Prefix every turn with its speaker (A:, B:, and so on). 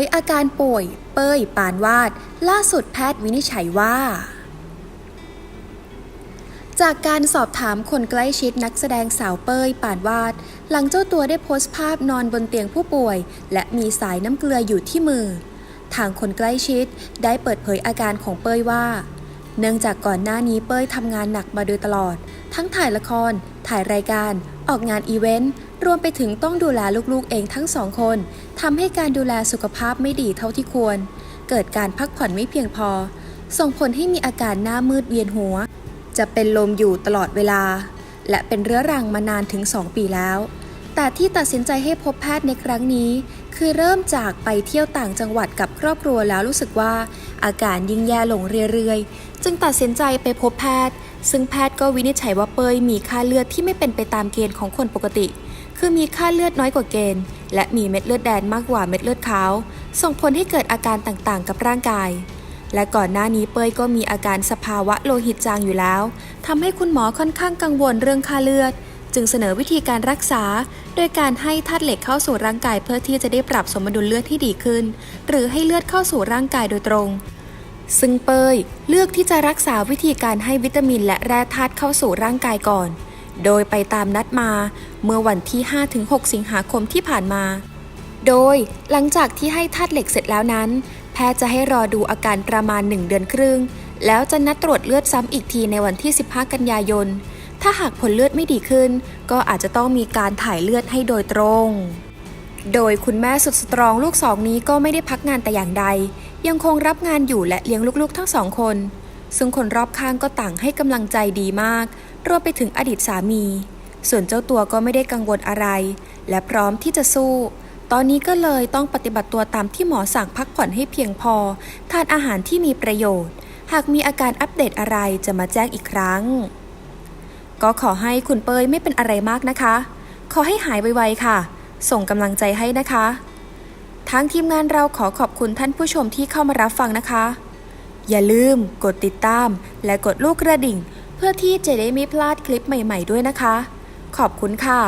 A: ยอาการป่วย เป้ยปานวาด ล่าสุดแพทย์วินิจฉัยว่า จากการสอบถามคนใกล้ชิดนักแสดงสาวเป้ยปานวาด หลังเจ้าตัวได้โพสต์ภาพนอนบนเตียงผู้ป่วย และมีสายน้ำเกลืออยู่ที่มือ ทางคนใกล้ชิดได้เปิดเผยอาการของเป้ยว่า เนื่องจากก่อนหน้านี้เป้ยทำงานหนักมาโดยตลอด ทั้งถ่ายละคร ถ่ายรายการ ออกงานอีเวนต์ รวมไปถึงต้องดูแลลูกๆเองทั้งสองคนทำให้การดูแลสุขภาพไม่ดีเท่าที่ควร เกิดการพักผ่อนไม่เพียงพอ ส่งผลให้มีอาการหน้ามืดเวียนหัว จะเป็นลมอยู่ตลอดเวลา และเป็นเรื้อรังมานานถึง 2 ปีแล้ว แต่ที่ตัดสินใจให้พบแพทย์ในครั้งนี้ คือเริ่มจากไปเที่ยวต่างจังหวัดกับครอบครัวแล้วรู้สึกว่า อาการยิ่งแย่ลงเรื่อยๆ จึงตัดสินใจไปพบแพทย์ ซึ่งแพทย์ก็วินิจฉัยว่าเปยมีค่าเลือดที่ไม่เป็นไปตามเกณฑ์ของคนปกติ คือมีค่าเลือดน้อยกว่าเกณฑ์ และมีเม็ดเลือดแดงมากกว่าเม็ดเลือดขาว ส่งผลให้เกิดอาการต่างๆ กับร่างกาย และก่อนหน้านี้เปยก็มีอาการสภาวะโลหิตจางอยู่แล้วทำให้คุณหมอค่อนข้างกังวลเรื่องค่าเลือด จึงเสนอวิธีการรักษา โดยการให้ธาตุเหล็กเข้าสู่ร่างกายเพื่อที่จะได้ปรับสมดุลเลือดที่ดีขึ้น หรือให้เลือดเข้าสู่ร่างกายโดยตรง ซึ่งเปยเลือกที่จะรักษาวิธีการให้วิตามินและแร่ธาตุเข้าสู่ร่างกายก่อน โดยไปตามนัดมาเมื่อวันที่ 5-6 สิงหาคมที่ผ่านมา โดยหลังจากที่ให้ธาตุเหล็กเสร็จแล้วนั้น แพทย์จะให้รอดูอาการประมาณ 1 เดือนครึ่ง แล้วจะนัดตรวจเลือดซ้ำอีกทีในวันที่ 15 กันยายน ถ้าหากผลเลือดไม่ดีขึ้น ก็อาจจะต้องมีการถ่ายเลือดให้โดยตรง โดยคุณแม่สุดสตรองลูกสองนี้ก็ไม่ได้พักงานแต่อย่างใด ยังคงรับงานอยู่และเลี้ยงลูกๆทั้งสองคน ซึ่งคนรอบข้างก็ต่างให้กำลังใจดีมาก รวมไปถึงอดีตสามี ส่วนเจ้าตัวก็ไม่ได้กังวลอะไร และพร้อมที่จะสู้ ตอนนี้ก็เลยต้องปฏิบัติตัวตามที่หมอสั่งพักผ่อนให้เพียงพอ ทานอาหารที่มีประโยชน์ หากมีอาการอัปเดตอะไรจะมาแจ้งอีกครั้ง ก็ขอให้คุณเปยไม่เป็นอะไรมากนะคะ ขอให้หายไวๆค่ะ ส่งกำลังใจให้นะคะ ทางทีมงานเราขอขอบคุณท่านผู้ชมที่เข้ามารับฟังนะคะ อย่าลืมกดติดตาม และกดลูกกระดิ่ง เพื่อที่จะได้ไม่พลาดคลิปใหม่ ๆ ด้วยนะคะ ขอบคุณค่ะ